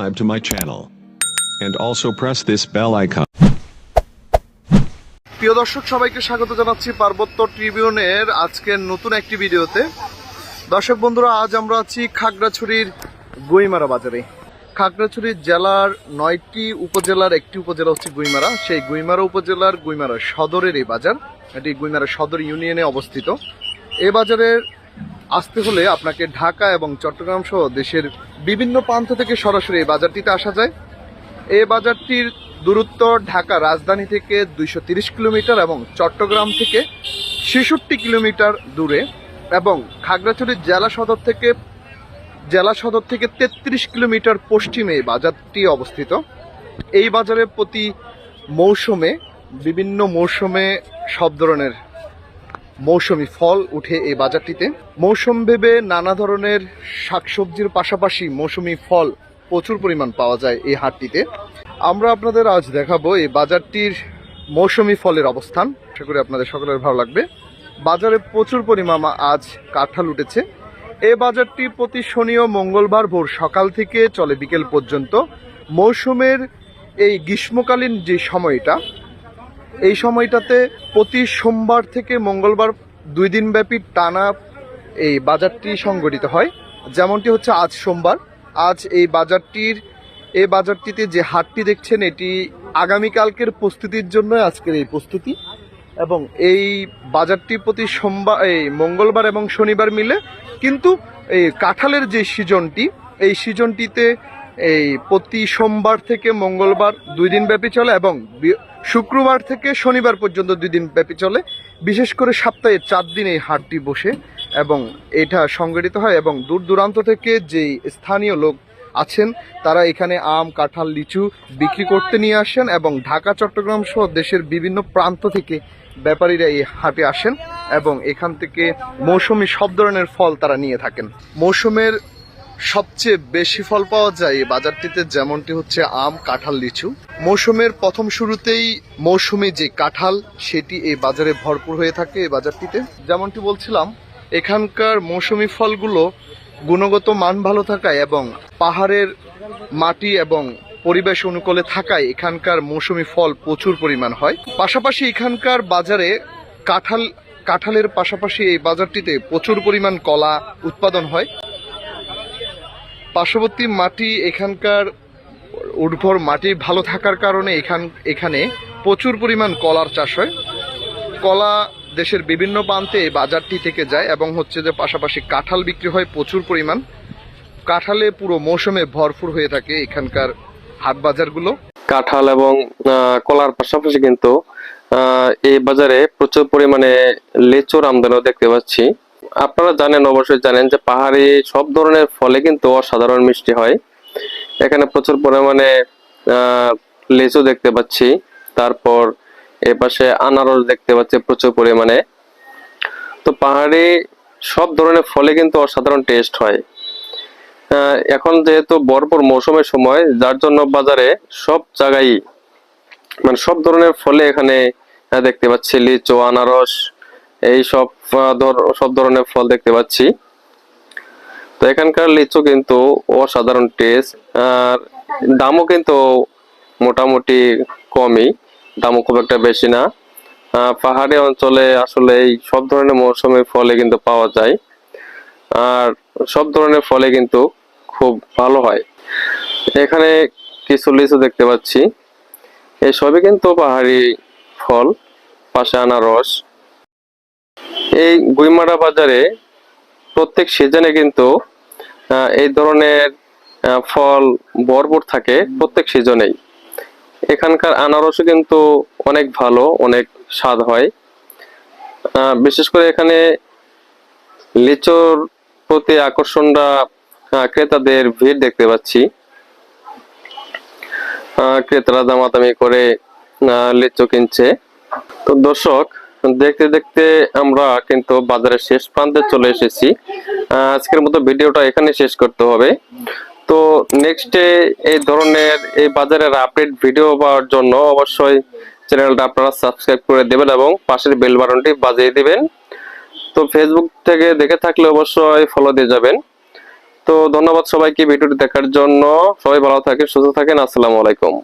subscribe to my channel. And also press this bell icon. প্রিয় দর্শক, সবাইকে স্বাগত জানাচ্ছি পার্বত্য ট্রিবিউনের আজকের নতুন একটি ভিডিওতে দর্শক বন্ধুরা, আজ আমরা আছি খাগড়াছড়ির গুইমারা বাজারে খাগড়াছড়ি জেলার নয়টি উপজেলার একটি উপজেলা হচ্ছে গুইমারা সেই গুইমারা উপজেলার গুইমারা সদরের এই বাজার, এটি গুইমারা সদর ইউনিয়নে অবস্থিত এ বাজারের আসতে হলে আপনাকে ঢাকা এবং চট্টগ্রাম সহ দেশের বিভিন্ন প্রান্ত থেকে সরাসরি এই বাজারটিতে আসা যায়। এই বাজারটির দূরত্ব ঢাকা রাজধানী থেকে দুইশো কিলোমিটার এবং চট্টগ্রাম থেকে ছেষট্টি কিলোমিটার দূরে এবং খাগড়াছড়ি জেলা সদর থেকে, জেলা সদর থেকে তেত্রিশ কিলোমিটার পশ্চিমে এই বাজারটি অবস্থিত। এই বাজারে প্রতি মৌসুমে, বিভিন্ন মৌসুমে সব ধরনের মৌসুমি ফল উঠে এই বাজারটিতে। মৌসুম ভেবে নানা ধরনের শাকসবজির পাশাপাশি মৌসুমি ফল প্রচুর পরিমাণ পাওয়া যায় এই হাটটিতে। আমরা আপনাদের আজ দেখাবো এই বাজারটির মৌসুমি ফলের অবস্থান। আশা করি আপনাদের সকলের ভালো লাগবে। বাজারে প্রচুর পরিমাণ আজ কাঁঠাল উঠেছে। এই বাজারটি প্রতি শনি ও মঙ্গলবার ভোর সকাল থেকে চলে বিকেল পর্যন্ত। মৌসুমের এই গ্রীষ্মকালীন যে সময়টা এই সময়টাতে প্রতি সোমবার থেকে মঙ্গলবার দুই দিন ব্যাপী টানা এই বাজারটি সংগঠিত হয়। যেমনটি হচ্ছে আজ সোমবার। আজ এই বাজারটির, এই বাজারটিতে যে হাটটি দেখছেন, এটি আগামীকালকের প্রস্তুতির জন্য আজকের এই প্রস্তুতি। এবং এই বাজারটি প্রতি সোমবার, এই মঙ্গলবার এবং শনিবার মিলে কিন্তু এই কাঁঠালের যে সিজনটি, এই সিজনটিতে এই প্রতি সোমবার থেকে মঙ্গলবার দুই দিন ব্যাপী চলে এবং শুক্রবার থেকে শনিবার পর্যন্ত দুই দিন ব্যাপী চলে। বিশেষ করে সপ্তাহে চার দিন এই হাটটি বসে এবং এটা সংগঠিত হয় এবং দূর দূরান্ত থেকে যেই স্থানীয় লোক আছেন, তারা এখানে আম, কাঁঠাল, লিচু বিক্রি করতে নিয়ে আসেন এবং ঢাকা, চট্টগ্রাম সহ দেশের বিভিন্ন প্রান্ত থেকে ব্যাপারীরা এই হাটে আসেন এবং এখান থেকে মৌসুমি সব ধরনের ফল তারা নিয়ে থাকেন। মৌসুমের সবচেয়ে বেশি ফল পাওয়া যায় এই বাজারটিতে যেমনটি হচ্ছে আম, কাঁঠাল, লিচু। মৌসুমের প্রথম শুরুতেই মৌসুমি যে কাঁঠাল, সেটি এই বাজারে ভরপুর হয়ে থাকে এই বাজারটিতে। যেমনটি বলছিলাম, এখানকার মৌসুমি ফলগুলো গুণগত মান ভালো থাকায় এবং পাহাড়ের মাটি এবং পরিবেশ অনুকূলে থাকায় এখানকার মৌসুমি ফল প্রচুর পরিমাণ হয়। পাশাপাশি এখানকার বাজারে কাঁঠাল, কাঁঠালের পাশাপাশি এই বাজারটিতে প্রচুর পরিমাণ কলা উৎপাদন হয়। পার্শ্ববর্তী মাটি এখানকার উর্বর মাটি ভালো থাকার কারণে এখান এখানে প্রচুর পরিমাণ কলার চাষ হয়। কলা দেশের বিভিন্ন প্রান্তে এই বাজারটি থেকে যায় এবং হচ্ছে যে পাশাপাশি কাঁঠাল বিক্রি হয় প্রচুর পরিমাণ। কাঁঠালে পুরো মৌসুমে ভরপুর হয়ে থাকে এখানকার হাট বাজারগুলো। কাঁঠাল এবং কলার পাশাপাশি কিন্তু এই বাজারে প্রচুর পরিমাণে লেচুর আমদানিও দেখতে পাচ্ছি। আপনারা জানেন, অবশ্যই জানেন যে পাহাড়ি সব ধরনের ফলে কিন্তু অসাধারণ মিষ্টি হয়। এখানে প্রচুর পরিমাণে লিচু দেখতে পাচ্ছি। তারপর এ পাশে আনারস দেখতে পাচ্ছি প্রচুর পরিমাণে। তো পাহাড়ি সব ধরনের ফলে কিন্তু অসাধারণ টেস্ট হয়। এখন যেহেতু বরপর মৌসুমের সময়, যার জন্য বাজারে সব জায়গায় মানে সব ধরনের ফলে এখানে দেখতে পাচ্ছি লিচু, আনারস এই সব সব ধরনের ফল দেখতে পাচ্ছি। তো এখানকার লিচু কিন্তু অসাধারণ টেস্ট আর দামও কিন্তু মোটামুটি কমই, দামও খুব একটা বেশি না। পাহাড়ি অঞ্চলে আসলে এই সব ধরনের মৌসুমী ফলে কিন্তু পাওয়া যায়, আর সব ধরনের ফলে কিন্তু খুব ভালো হয়। এখানে কিছু লিচু দেখতে পাচ্ছি, এই সবই কিন্তু পাহাড়ি ফল, পাশে আনারস। এই গুইমারা বাজারে প্রত্যেক সিজনে কিন্তু এই ধরনের ফল ভরপুর থাকে প্রত্যেক সিজনেই এখানকার আনারসও কিন্তু অনেক ভালো, অনেক স্বাদ হয়। বিশেষ করে এখানে লিচুর প্রতি আকর্ষণটা ক্রেতাদের ভিড় দেখতে পাচ্ছি। ক্রেতারা দামাদামি করে লিচু কিনছে। তো দর্শক দেখতে দেখতে আমরা কিন্তু বাজারের শেষ প্রান্তে চলে এসেছি। আজকের মতো ভিডিওটা এখানে শেষ করতে হবে। তো নেক্সটে এই ধরনের এই বাজারের আপডেট ভিডিও পাওয়ার জন্য অবশ্যই চ্যানেলটা আপনারা সাবস্ক্রাইব করে দেবেন এবং পাশের বেল বাটনটি বাজিয়ে দিবেন। তো ফেসবুক থেকে দেখে থাকলে অবশ্যই ফলো দিয়ে যাবেন। তো ধন্যবাদ সবাইকে ভিডিওটি দেখার জন্য। সবাই ভালো থাকেন, সুস্থ থাকেন। আসসালামু আলাইকুম।